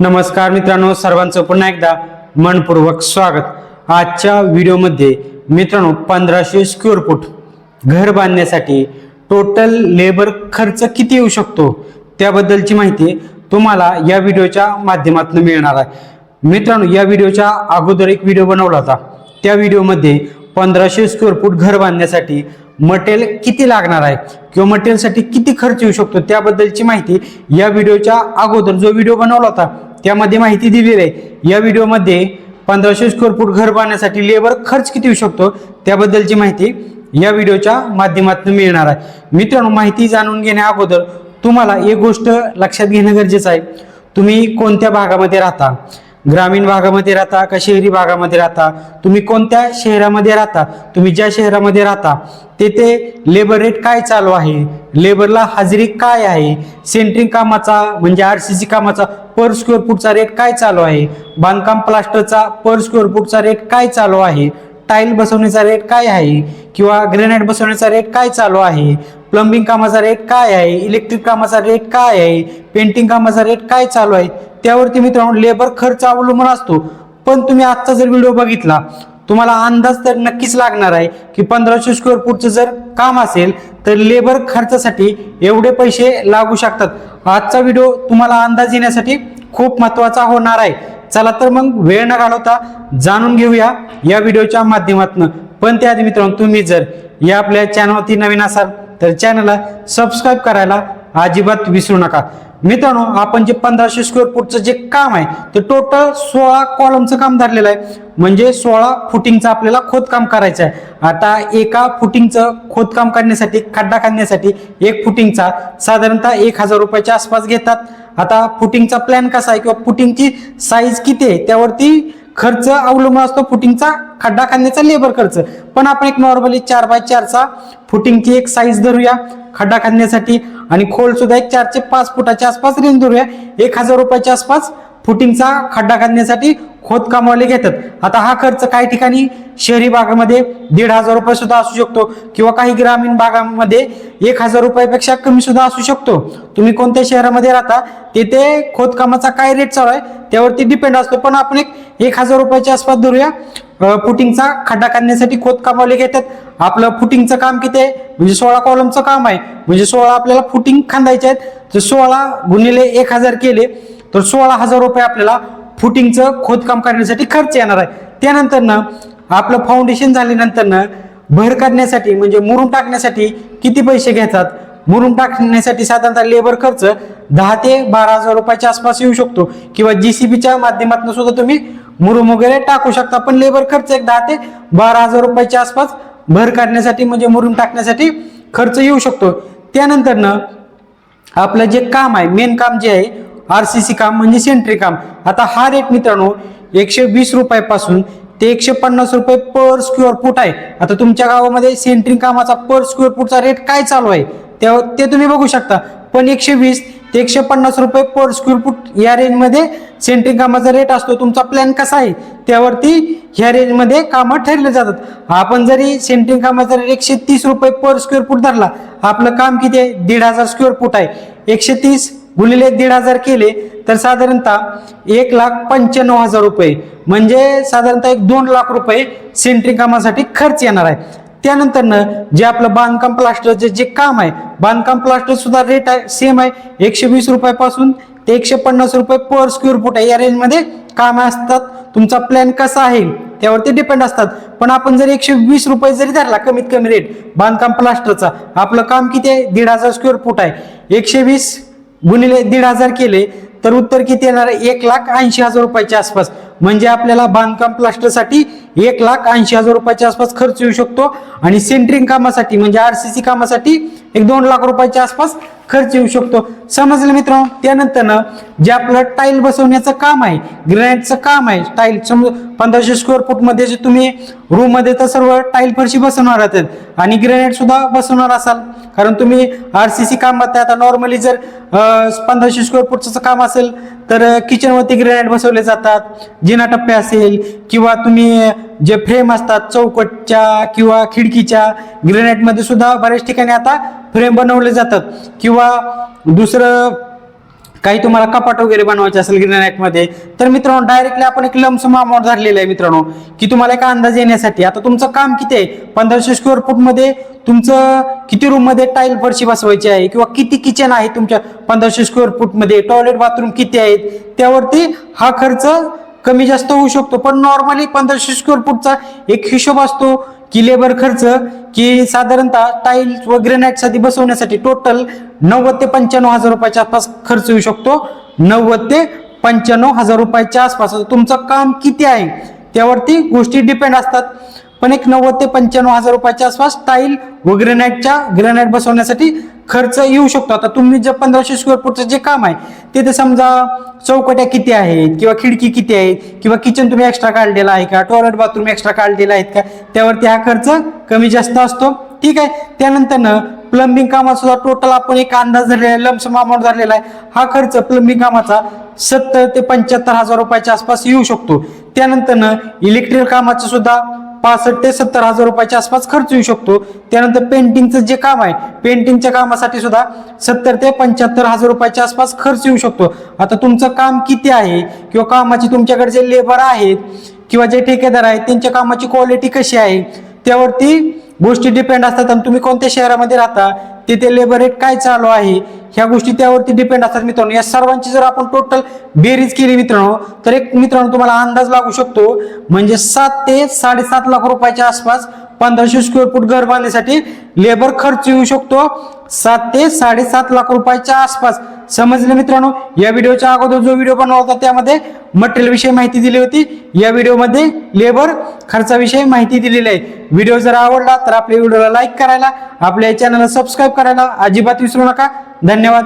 नमस्कार मित्रांनो सर्वांचं पुन्हा एकदा मनपूर्वक स्वागत. आजच्या व्हिडिओमध्ये मित्रांनो पंधराशे स्क्वेअर फूट घर बांधण्यासाठी टोटल लेबर खर्च किती येऊ शकतो? त्याबद्दलची माहिती तुम्हाला या व्हिडिओच्या माध्यमातून मिळणार आहे. मित्रांनो या व्हिडिओच्या अगोदर एक व्हिडिओ बनवला होता. त्या व्हिडिओमध्ये पंधराशे स्क्वेअर फूट घर बांधण्यासाठी मटेरियल किती लागणार आहे किंवा मटेरियलसाठी किती खर्च येऊ शकतो? त्याबद्दलची माहिती या व्हिडिओच्या अगोदर जो व्हिडिओ बनवला होता त्यामध्ये माहिती दिलेली आहे. या व्हिडिओमध्ये पंधराशे स्क्वेअर फूट घर बांधण्यासाठी लेबर खर्च किती येऊ शकतो त्याबद्दलची माहिती या व्हिडिओच्या माध्यमातून मिळणार आहे. मित्रांनो माहिती जाणून घेण्या अगोदर तुम्हाला एक गोष्ट लक्षात घेणं गरजेचं आहे. तुम्ही कोणत्या भागामध्ये राहता? ग्रामीण भागामध्ये राहता का शहरी भागामध्ये राहता? तुम्ही कोणत्या शहरामध्ये राहता? तुम्ही ज्या शहरामध्ये राहता तेथे लेबर रेट काय चालू आहे? लेबरला हजेरी काय आहे? सेंट्रिंग कामाचा म्हणजे आर सी सी कामाचा पर स्क्वेअर फूटचा रेट काय चालू आहे? बांधकाम प्लास्टरचा पर स्क्वेअर फूटचा रेट काय चालू आहे? टाईल बसवण्याचा रेट काय आहे? किंवा ग्रेनाइट बसवण्याचा रेट काय चालू आहे? प्लंबिंग कामाचा रेट काय आहे? इलेक्ट्रिक कामाचा रेट काय आहे? पेंटिंग कामाचा रेट काय चालू आहे? त्यावरती मित्रांनो लेबर खर्च अवलंबून असतो. पण तुम्ही आजचा जर व्हिडिओ बघितला तुम्हाला अंदाज तर नक्कीच लागणार आहे की पंधराशे स्क्वेअर फूटचं जर काम असेल तर लेबर खर्चासाठी एवढे पैसे लागू शकतात. आजचा व्हिडिओ तुम्हाला अंदाज येण्यासाठी खूप महत्त्वाचा होणार आहे. चला तर मग वेळ न घालवता जाणून घेऊया या व्हिडिओच्या माध्यमातून. पण त्याआधी मित्रांनो तुम्ही जर या आपल्या चॅनलवरती नवीन असाल तर चॅनलला सबस्क्राईब करायला अजिबात विसरू नका. मित्रांनो आपण जे पंधराशे स्क्वेअर फूटचं जे काम आहे ते टोटल सोळा कॉलमचं काम धरलेलं आहे. म्हणजे सोळा फुटिंगचं आपल्याला खोदकाम करायचं आहे. आता एका फुटिंगचं खोदकाम करण्यासाठी खड्डा काढण्यासाठी एक फुटिंगचा साधारणतः एक हजार रुपयाच्या आसपास घेतात. आता फुटिंगचा प्लॅन कसा आहे किंवा फुटिंगची साईज किती आहे त्यावरती खर्च अवलंबून असतो फुटिंगचा खड्डा खांदण्याचा लेबर खर्च. पण आपण एक नॉर्मली चार बाय चारचा फुटिंगची एक साईज धरूया खड्डा खांदण्यासाठी आणि खोल सुद्धा एक चारचे पाच फुटाच्या आसपास रेंज धरूया. एक हजार रुपयाच्या आसपास फुटिंगचा खड्डा खांदण्यासाठी खोदकामवाले घेतात. आता हा खर्च काही ठिकाणी शहरी भागामध्ये दीड हजार रुपये सुद्धा असू शकतो किंवा काही ग्रामीण भागामध्ये एक हजार रुपयापेक्षा कमी सुद्धा असू शकतो. तुम्ही कोणत्या शहरामध्ये राहता तिथे खोदकामाचा काय रेट चालू आहे त्यावरती डिपेंड असतो. पण आपण एक एक हजार रुपयाच्या आसपास धरूया. फुटिंगचा खड्डा काढण्यासाठी खोदकामवाले घेतात. आपलं फुटिंगचं काम किती आहे? म्हणजे सोळा कॉलमचं काम आहे. म्हणजे सोळा आपल्याला फुटिंग खांदायचे आहेत. तर सोळा गुणिले एक हजार केले. तर सोळा हजार रुपये आपल्याला फुटिंगचं खोदकाम करण्यासाठी खर्च येणार आहे. त्यानंतर ना आपलं फाउंडेशन झाल्यानंतर ना भर काढण्यासाठी म्हणजे मुरुम टाकण्यासाठी किती पैसे घेतात? मुरुम टाकण्यासाठी साधारणतः लेबर खर्च दहा ते बारा हजार रुपयाच्या आसपास येऊ शकतो. किंवा जीसीबीच्या माध्यमातून सुद्धा तुम्ही मुरुम वगैरे टाकू शकता. पण लेबर खर्च एक दहा ते बारा हजार रुपयाच्या आसपास भर काढण्यासाठी म्हणजे मुरुम टाकण्यासाठी खर्च येऊ शकतो. त्यानंतर ना आपलं जे काम आहे मेन काम जे आहे आर सी सी काम म्हणजे सेंट्री काम. आता हा रेट मित्रांनो एकशे वीस रुपयापासून ते एकशे पन्नास रुपये पर स्क्वेअर फूट आहे. आता तुमच्या गावामध्ये सेंट्रिंग कामाचा पर स्क्वेअर फूटचा रेट काय चालू आहे? त्या ते तुम्ही बघू शकता. पण एकशे वीस ते एकशे पन्नास रुपये पर स्क्वेअर फूट या रेंजमध्ये सेंट्रिंग कामाचा रेट असतो. तुमचा प्लॅन कसा आहे? त्यावरती ह्या रेंजमध्ये कामं ठरले जातात. आपण जरी सेंट्रिंग कामाचा रेट एकशे तीस रुपये पर स्क्वेअर फूट धरला आपलं काम किती आहे? दीड हजार स्क्वेअर फूट आहे. एकशे तीस गुणिले दीड हजार केले तर साधारणतः एक लाख पंच्याण्णव हजार रुपये. म्हणजे साधारणतः एक दोन लाख रुपये सेंट्रिंग कामासाठी खर्च येणार आहे. त्यानंतर जे आपलं बांधकाम प्लास्टरचे जे काम आहे बांधकाम प्लास्टर सुद्धा रेट आहे सेम आहे. एकशे वीस रुपयापासून ते एकशे पन्नास रुपये पर स्क्वेअर फूट आहे. या रेंजमध्ये काम असतात. तुमचा प्लॅन कसा आहे त्यावरती डिपेंड असतात. पण आपण जर एकशे वीस रुपये जरी धरला कमीत कमी रेट बांधकाम प्लास्टरचा आपलं काम किती आहे? दीड हजार स्क्वेअर फूट आहे. एकशे वीस गुणिले दीड हजार केले तर उत्तर किती येणार? एक लाख ऐंशी हजार रुपयाच्या आसपास. म्हणजे आपल्याला बांधकाम प्लास्टरसाठी एक लाख ऐंशी हजार रुपयाच्या आसपास खर्च येऊ शकतो. आणि सेंट्रिंग कामासाठी म्हणजे आर सी सी कामासाठी एक दोन लाख रुपयाच्या आसपास खर्च येऊ शकतो. समजलं मित्रांनो? त्यानंतर ना जे आपलं टाईल बसवण्याचं काम आहे ग्रॅनाइटचं काम आहे टाईल समज पंधराशे स्क्वेअर फूटमध्ये जे तुम्ही रूममध्ये तर सर्व टाईल फरशी बसवणार आहात. आणि ग्रॅनाइट सुद्धा बसवणार असाल. कारण तुम्ही आर सी सी काम बघताय आता नॉर्मली जर पंधराशे स्क्वेअर फूटचं काम असेल तर किचनवरती ग्रॅनाइट बसवले जातात. जिना टप्पे असेल किंवा तुम्ही जे फ्रेम असतात चौकटच्या किंवा खिडकीच्या ग्रेनाइटमध्ये सुद्धा बऱ्याच ठिकाणी आता फ्रेम बनवले जातात. किंवा दुसरं काही तुम्हाला कपाट वगैरे बनवायचे असेल ग्रेनाइटमध्ये तर मित्रांनो डायरेक्टली आपण एक लमसम अमाऊंट धरलेला आहे मित्रांनो की तुम्हाला एक अंदाज येण्यासाठी. आता तुमचं काम किती आहे? पंधराशे स्क्वेअर फूटमध्ये तुमचं किती रूममध्ये टाईल फरशी बसवायची आहे? किंवा किती किचन आहे तुमच्या पंधराशे स्क्वेअर फूटमध्ये टॉयलेट बाथरूम किती आहेत? त्यावरती हा खर्च कमी जास्त होऊ शकतो. पण नॉर्मली पंधराशे स्क्वेअर फूटचा एक हिशोब असतो की लेबर खर्च की साधारणतः टाईल्स व ग्रेनाईटसाठी बसवण्यासाठी टोटल नव्वद ते पंच्याण्णव हजार रुपयाच्या आसपास खर्च येऊ शकतो. नव्वद ते पंच्याण्णव हजार रुपयाच्या आसपास. तुमचं काम किती आहे? त्यावरती गोष्टी डिपेंड असतात. पण एक नव्वद ते पंच्याण्णव हजार रुपयाच्या आसपास टाईल व ग्रेनाईटच्या ग्रेनाईट बसवण्यासाठी खर्च येऊ शकतो. आता तुम्ही जे पंधराशे स्क्वेअर फूटचं जे काम आहे तिथे समजा चौकट्या किती आहेत किंवा खिडकी किती आहेत किंवा किचन तुम्ही एक्स्ट्रा काढलेला आहे का टॉयलेट बाथरूम एक्स्ट्रा काढलेला आहेत का त्यावरती हा खर्च कमी जास्त असतो. ठीक आहे? त्यानंतर प्लंबिंग कामाचा सुद्धा टोटल आपण एक अंदाज धरलेला आहे लमसम अमाऊंट धरलेला आहे. हा खर्च प्लंबिंग कामाचा सत्तर ते पंच्याहत्तर हजार रुपयाच्या आसपास येऊ शकतो. त्यानंतर इलेक्ट्रिकल कामाचा सुद्धा पासष्ट ते सत्तर हजार रुपयाच्या आसपास खर्च येऊ शकतो. त्यानंतर पेंटिंगचं जे काम आहे पेंटिंगच्या कामासाठी सुद्धा सत्तर ते पंच्याहत्तर हजार रुपयाच्या आसपास खर्च येऊ शकतो. आता तुमचं काम किती आहे? किंवा कामाची तुमच्याकडे जे लेबर आहेत किंवा जे ठेकेदार आहेत त्यांच्या कामाची क्वालिटी कशी आहे? त्यावरती गोष्टी डिपेंड असतात आणि तुम्ही कोणत्या शहरामध्ये राहता? तिथे लेबर रेट काय चालू आहे? ह्या गोष्टी त्यावरती डिपेंड असतात मित्रांनो. या सर्वांची जर आपण टोटल बेरीज केली मित्रांनो तर एक मित्रांनो तुम्हाला अंदाज लागू शकतो. म्हणजे सात ते साडेसात लाख रुपयाच्या आसपास पंधराशे स्क्वेअर फूट घर बांधण्यासाठी लेबर खर्च येऊ शकतो. सात ते साडेसात लाख रुपयाच्या आसपास. समजलं मित्रांनो? या व्हिडिओच्या अगोदर जो व्हिडिओ बनवला होता त्यामध्ये मटेरियल विषयी माहिती दिली होती. या व्हिडिओमध्ये लेबर खर्चाविषयी माहिती दिलेली आहे. व्हिडिओ जर आवडला तर आपल्या व्हिडिओला लाईक करायला आपल्या चॅनलला सबस्क्राईब करायला अजिबात विसरू नका. धन्यवाद.